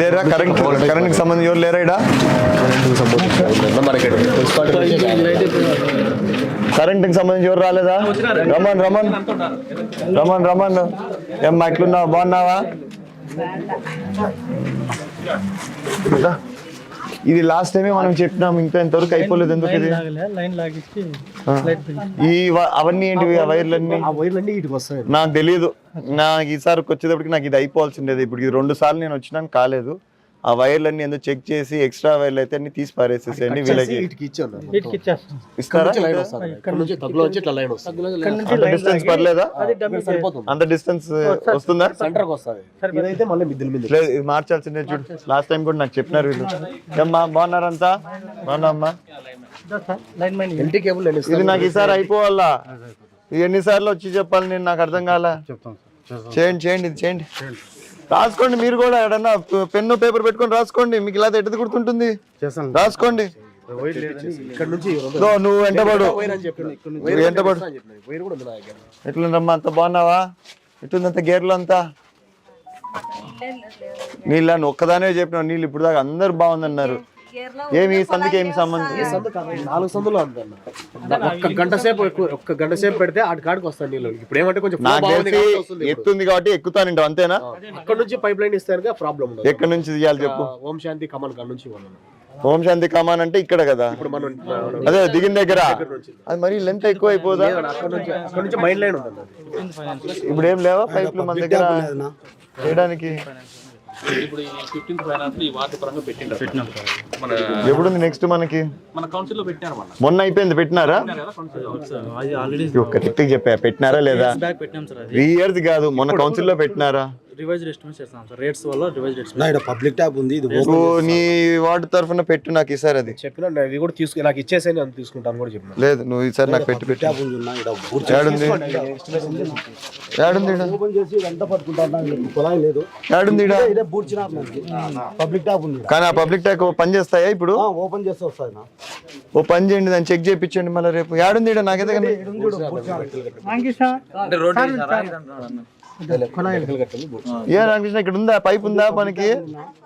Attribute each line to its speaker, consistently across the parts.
Speaker 1: లేరా? కరెంట్ కరెంట్కి సంబంధించి ఎవరు లేరా ఈడ? కరెంట్కి సంబంధించి ఎవరు రాలేదా? రమన్ రమన్. రమన్ రమన్. ఏం మా ఎట్లున్నావు బాగున్నావా. ఇది లాస్ట్ టైమే మనం చెప్పినాం ఇంకా ఇంతవరకు అయిపోలేదు ఎందుకు ఇది?
Speaker 2: లైన్ లాగించి
Speaker 1: ఆ. ఈ వ- అవన్నీ ఏంటివి ఆ వైర్లన్నీ?
Speaker 3: ఆ వైర్లన్నీ ఇటుకు వస్తాయి.
Speaker 1: నాకు తెలియదు నాకు ఈసారికి వచ్చేటప్పటికి నాకు ఇది అయిపోవాల్సిండేది ఇప్పుడు ఇది రెండు సార్లు నేను వచ్చినాను కాలేదు. ఆ వైర్లన్నీ ఎందుకు చెక్ చేసి ఎక్స్ట్రా వైర్లు అయితే అన్ని తీసి పారేసేసేయండి వీళ్ళకి. ఇస్తారా? డిస్టెన్స్ పర్లేదా?
Speaker 2: అది డమ్మీ
Speaker 3: సరిపోతుంది.
Speaker 1: అంత డిస్టెన్స్ వస్తుందా? ఇది మార్చాల్సిందే చూడు. లాస్ట్ టైం కూడా నాకు చెప్పినారు వీళ్ళు. ఏమ్మా బాగున్నారంతా? బాగున్నామ్మా
Speaker 2: లైన్ మైన్
Speaker 3: ఎల్టీ కేబుల్ నేను
Speaker 1: ఇది నాకు ఈసారి అయిపోవాలా? ఇది ఎన్నిసార్లు వచ్చి చెప్పాలి నేను నాకు అర్థం కాల? చేయండి చేయండి ఇది చేయండి. రాసుకోండి మీరు కూడా ఎడన్నా పెన్ను పేపర్ పెట్టుకొని రాసుకోండి. మీకు ఇలా ఎట్టది గుర్తుంటుంది? రాసుకోండి.
Speaker 3: ఇక్కడ నుంచి
Speaker 1: దో, నువ్వు వెంటబడు వెంటబడు ఎట్లుందమ్మా? అంత బాగున్నావా? ఎట్లుందంత గేర్లు అంతా? నీళ్ళ నువ్వు ఒక్కదానే చెప్పినావు. నీళ్ళు ఇప్పుడు దాకా అందరు బాగుందన్నారు. ఏమి సందుకి ఏమి సంబంధం?
Speaker 3: సందు కాదు, నాలుగు సందులు ఒక్క గంట సేపు ఒక్క గంట సేపు పెడితే ఆడి కాడికి వస్తాను నీళ్ళు. ఇప్పుడు ఏమంటే కొంచెం.
Speaker 1: ఎత్తుంది కాబట్టి ఎక్కుతానంట అంతేనా?
Speaker 3: అక్కడ నుంచి పైప్ లైన్ ఇస్తారు ప్రాబ్లం ఉండదు.
Speaker 1: ఎక్కడి నుంచి తీయాలి చెప్పు?
Speaker 3: ఆ, ఓం శాంతి కమన్ కాడ నుంచి.
Speaker 1: ఓం శాంతి కమాన్ అంటే ఇక్కడ కదా?
Speaker 3: ఇప్పుడు మనం
Speaker 1: అదే దిగిన దగ్గర. అది మరి లెంత్ ఎక్కువ అయిపోదా. ఇప్పుడు ఏం లేవా? పైపులు మన దగ్గర చేయడానికి
Speaker 4: ఇప్పుడు ఈ ఫిఫ్టీన్త్ ఫైనాన్స్ ఈ వాటి పరంగా పెట్టింటారు పెట్టినాం. మన
Speaker 1: ఎప్పుడుంది నెక్స్ట్ మనకి?
Speaker 4: మన కౌన్సిల్లో పెట్టారు మన
Speaker 1: మొన్న అయిపోయింది పెట్టినారా?
Speaker 2: అది ఆల్రెడీ
Speaker 1: కరెక్ట్ చెప్పా పెట్టినారా లేదా?
Speaker 2: బ్యాక్ పెట్టినాం సార్ అది.
Speaker 1: త్రీ ఇయర్స్ కాదు మొన్న కౌన్సిల్లో పెట్టినారా?
Speaker 2: రివైజ్ ఎస్టిమేట్ చేస్తాం సార్ రేట్స్ వల్ల రివైజ్ ఎస్టిమేట్
Speaker 5: నా ఇక్కడ పబ్లిక్ ట్యాబ్ ఉంది ఇది
Speaker 1: నీ వార్డు తరఫున పెట్టు నాకు ఈసారి అది
Speaker 3: చెప్పినా ఇది కూడా తీసుకు నాకు ఇచ్చేసే నేను తీసుకుంటాను కూడా చెప్పిన
Speaker 1: లేదు నువ్వు ఈసారి నాకు పెట్టి పెట్టు
Speaker 5: ట్యాబ్ ఉంది ఇక్కడ బూట్
Speaker 1: ఏడుంది ఏడుంది ఈడ?
Speaker 5: ఓపెన్ చేసి వెంట కుళాయి లేదు
Speaker 1: ఏడుంది ఈడ?
Speaker 5: ఇదే పబ్లిక్ ట్యాబ్ ఉంది
Speaker 1: కానీ ఆ పబ్లిక్ ట్యాక్ పని చేస్తాయా ఇప్పుడు
Speaker 5: ఆ, ఓపెన్ చేస్తే నా
Speaker 1: ఓ పని చేయండి దాన్ని చెక్ చేయించండి మళ్ళీ రేపు ఏడుంది ఈడ నాకైతే కనిపి- ఏ రామకృష్ణ ఇక్కడ ఉందా? పైప్ ఉందా పనికి?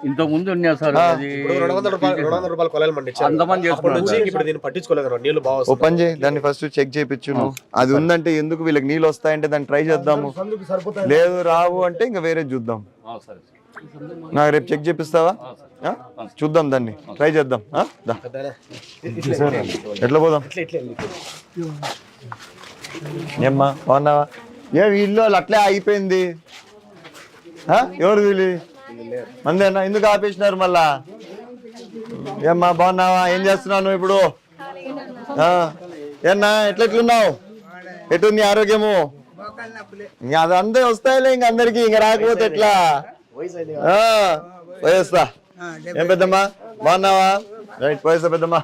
Speaker 6: ఇంత ముందు ఉన్నా సార్ అది
Speaker 3: రెండు వందల రూపాయలు రెండు వందల రూపాయలు కొలాలి మండి
Speaker 6: అంతమంది
Speaker 3: అప్పటి నుంచి ఇప్పుడు దీన్ని పట్టించుకోలేదు నీళ్ళు బాగా
Speaker 1: ఓ
Speaker 3: వస్తాయి
Speaker 1: పని చేయి దాన్ని ఫస్ట్ చెక్ చేయించు అది ఉందంటే ఎందుకు వీళ్ళకి నీళ్ళు వస్తాయంటే దాన్ని ట్రై చేద్దాము. లేదు రావు అంటే ఇంకా వేరే చూద్దాం.
Speaker 6: సరే
Speaker 1: నాకు రేపు చెక్ చేపిస్తావా? చూద్దాం దాన్ని. ట్రై చేద్దాం. ఎట్లా పోదాం? ఏమ్మా బాగున్నావా? ఏ వీళ్ళు అట్లే ఆగిపోయింది ఆ? ఎవరు వీళ్ళు? మందేనా? ఎందుకు ఆపేసినారు మళ్ళా? ఏమ్మా బాగున్నావా? ఏం చేస్తున్నావు నువ్వు ఇప్పుడు? ఆ, ఏన్నా ఎట్లా ఎట్లున్నావు ఎటుంది ఆరోగ్యము? ఇంకా అది అందరు వస్తాయిలే ఇంక అందరికి ఇంక రాకపోతే ఎట్లా? ఆ, పోయేస్తా. ఏం పెద్దమ్మా? బాగున్నావా? రైట్ పోయేస్తా పెద్దమ్మా.